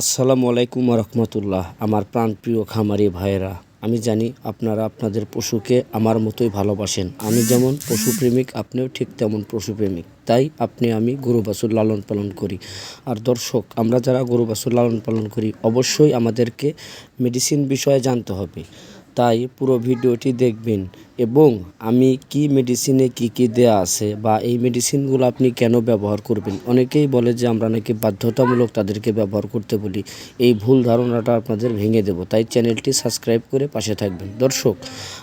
আসসালামু আলাইকুম রহমতুল্লাহ। আমার প্রাণপ্রিয় খামারি ভাইয়েরা, আমি জানি আপনারা আপনাদের পশুকে আমার মতোই ভালোবাসেন। আমি যেমন পশুপ্রেমিক, আপনিও ঠিক তেমন পশুপ্রেমিক। তাই আপনি আমি গরু বাছুর লালন পালন করি। আর দর্শক, আমরা যারা গরু বাছুর লালন পালন করি, অবশ্যই আমাদেরকে মেডিসিন বিষয়ে জানতে হবে। তাই পুরো ভিডিওটি দেখবেন। এবং আমি কি মেডিসিনে কি কি দেয়া আছে বা এই মেডিসিনগুলো আপনি কেন ব্যবহার করবেন? অনেকেই বলে যে আমরা নাকি বাধ্যতামূলক তাদেরকে ব্যবহার করতে বলি। এই ভুল ধারণাটা আপনাদের ভেঙে দেব। তাই চ্যানেলটি সাবস্ক্রাইব করে পাশে থাকবেন। দর্শক,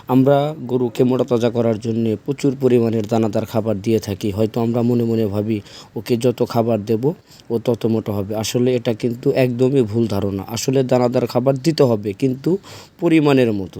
আমরা গরুকে মোটা তাজা করার জন্য প্রচুর পরিমাণের দানাদার খাবার দিয়ে থাকি। হয়তো আমরা মনে মনে ভাবি, ওকে যত খাবার দেব, ও তত মোটা হবে। আসলে এটা কিন্তু একদমই ভুল ধারণা। আসলে দানাদার খাবার দিতে হবে, কিন্তু পরিমাণের মতো।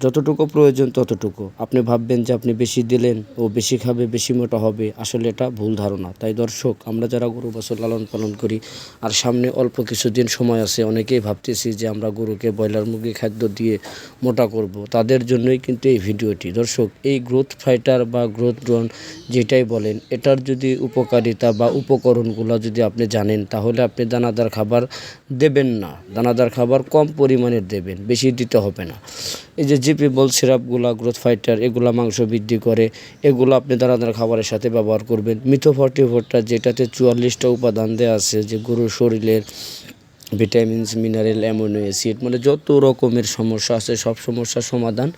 যতটুকু প্রয়োজন ততটুকু। আপনি ভাববেন যে আপনি বেশি দিলেন, ও বেশি খাবে, বেশি মোটা হবে, আসলে এটা ভুল ধারণা। তাই দর্শক, আমরা যারা গরু বছর লালন পালন করি, আর সামনে অল্প কিছুদিন সময় আছে, অনেকেই ভাবতেছি যে আমরা গরুকে ব্রয়লার মুরগি খাদ্য দিয়ে মোটা করব। তাদের জন্যই কিন্তু এই ভিডিওটি। দর্শক, এই গ্রোথ ফাইটার বা গ্রোথ ড্রোন যেটাই বলেন, এটার যদি উপকারিতা বা উপকরণগুলো যদি আপনি জানেন, তাহলে আপনি দানাদার খাবার দেবেন না। দানাদার খাবার কম পরিমাণের দেবেন, বেশি দিতে হবে না। এই যে জিপি বল সিরাপগুলা গ্রোথ ফাইটার, এগুলা মাংস বৃদ্ধি করে, এগুলো আপনি দানাদার খাবারের সাথে ব্যবহার করবেন। মিথো ফর্টি ফোরটা যেটাতে চুয়াল্লিশটা উপাদান দেওয়া আছে, যে গরুর শরীরের ভিটামিনস, মিনারেল অ্যামোনো অ্যাসিড মানে যত রকমের সমস্যা আছে, সব সমস্যার সমাধান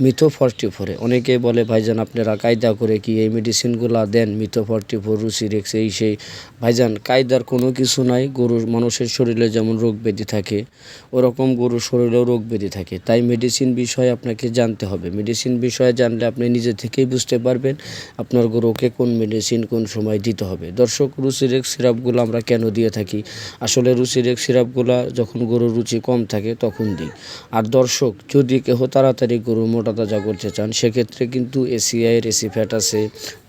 মিথো ফর্টি ফোরে অনেকে বলে, ভাইজান, আপনারা কায়দা করে কি এই মেডিসিনগুলো দেন? মিথো ফর্টি ফোর রুসিরেক্স, এই সেই। ভাইজান, কায়দার কোনো কিছু নাই। গরুর, মানুষের শরীরে যেমন রোগ ব্যাধি থাকে, ওরকম গরুর শরীরেও রোগ ব্যাধি থাকে। তাই মেডিসিন বিষয়ে আপনাকে জানতে হবে। মেডিসিন বিষয়ে জানলে আপনি নিজে থেকেই বুঝতে পারবেন আপনার গরুকে কোন মেডিসিন কোন সময় দিতে হবে। দর্শক, রুসিরেক্স সিরাপগুলো আমরা কেন দিয়ে থাকি? আসলে রুসিরেক্স সিরাপগুলো যখন গরুর রুচি কম থাকে, তখন দিই। আর দর্শক, যদি কেহ তাড়াতাড়ি গরু মোটা তাজা করতে চান, সেক্ষেত্রে কিন্তু এসিআই এসি ফ্যাট আছে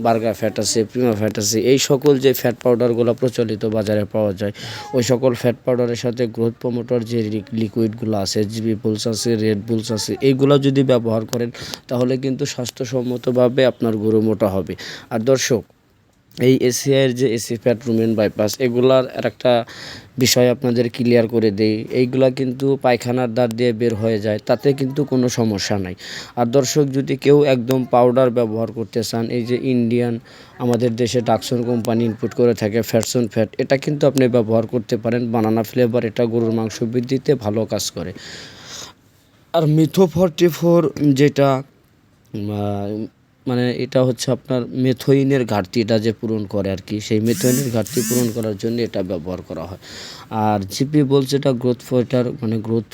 বার্গার ফ্যাট আছে, প্রিমা ফ্যাট আছে, এই সকল যে ফ্যাট পাউডারগুলো প্রচলিত বাজারে পাওয়া যায়, ওই সকল ফ্যাট পাউডারের সাথে গ্রোথ প্রমোটর যে লিকুইডগুলো আছে জিবি বুলস আছে রেড বুলস আছে এইগুলো যদি ব্যবহার করেন, তাহলে কিন্তু স্বাস্থ্যসম্মতভাবে আপনার গরু মোটা হবে। আর দর্শক এই এসিআইয়ের যে এসি ফ্যাট রুমেন বাইপাস এগুলার আর একটা বিষয় আপনাদের ক্লিয়ার করে দেই। এইগুলা কিন্তু পায়খানার দ্বার দিয়ে বের হয়ে যায়, তাতে কিন্তু কোনো সমস্যা নাই। আর দর্শক, যদি কেউ একদম পাউডার ব্যবহার করতে চান, এই যে ইন্ডিয়ান আমাদের দেশে ডাকসন কোম্পানি ইনপুট করে থাকে ফ্যাটসন ফ্যাট এটা কিন্তু আপনি ব্যবহার করতে পারেন। বানানা ফ্লেভার এটা গরুর মাংস বৃদ্ধিতে ভালো কাজ করে। আর মিথো ফর্টি ফোর যেটা মানে এটা হচ্ছে আপনার মেথোইনের ঘাটতিটা যে পূরণ করে আর কি, সেই মেথোইনের ঘাটতি পূরণ করার জন্য এটা ব্যবহার করা হয়। আর জিপি বলছে এটা গ্রোথ ফোয়েটার মানে গ্রোথ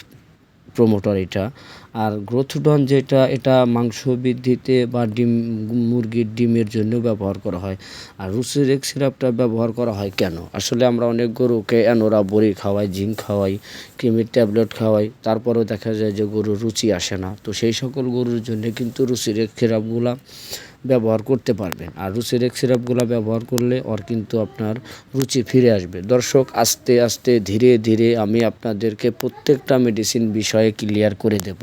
প্রমোটার এটা। আর গ্রোথডন যেটা, এটা মাংস বৃদ্ধিতে বা ডিম, মুরগির ডিমের জন্য ব্যবহার করা হয়। আর রুসিরেক সিরাপটা ব্যবহার করা হয় কেন? আসলে আমরা অনেক গরুকে অ্যানোরা, বড়ি খাওয়াই, জিঙ্ক খাওয়াই, ক্রিমির ট্যাবলেট খাওয়াই, তারপরেও দেখা যায় যে গরুর রুচি আসে না। তো সেই সকল গরুর জন্য কিন্তু রুসিরেক সিরাপগুলা ব্যবহার করতে পারবেন আর রুচিরেক সিরাপগুলো ব্যবহার করলে ওর কিন্তু আপনার রুচি ফিরে আসবে। দর্শক, আস্তে আস্তে, ধীরে ধীরে আমি আপনাদেরকে প্রত্যেকটা মেডিসিন বিষয়ে ক্লিয়ার করে দেব।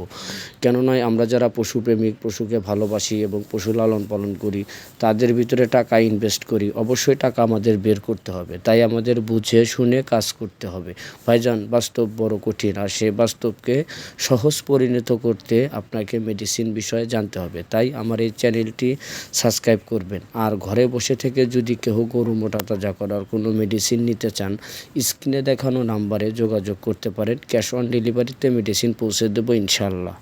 কেননা আমরা যারা পশুপ্রেমিক, পশুকে ভালোবাসি এবং পশু লালন পালন করি, তাদের ভিতরে টাকা ইনভেস্ট করি, অবশ্যই টাকা আমাদের বের করতে হবে। তাই আমাদের বুঝে শুনে কাজ করতে হবে। ভাইজান, বাস্তব বড় কঠিন। আর সে বাস্তবকে সহজ পরিণত করতে আপনাকে মেডিসিন বিষয়ে জানতে হবে। তাই আমার এই চ্যানেলটি সাবস্ক্রাইব করবেন। আর ঘরে বসে থেকে যদি কেহ গরু মোটা তাজা করার কোনো মেডিসিন নিতে চান স্ক্রিনে দেখানো নাম্বারে যোগাযোগ করতে পারেন। ক্যাশ অন ডেলিভারিতে মেডিসিন পৌঁছে দেবো ইনশাল্লাহ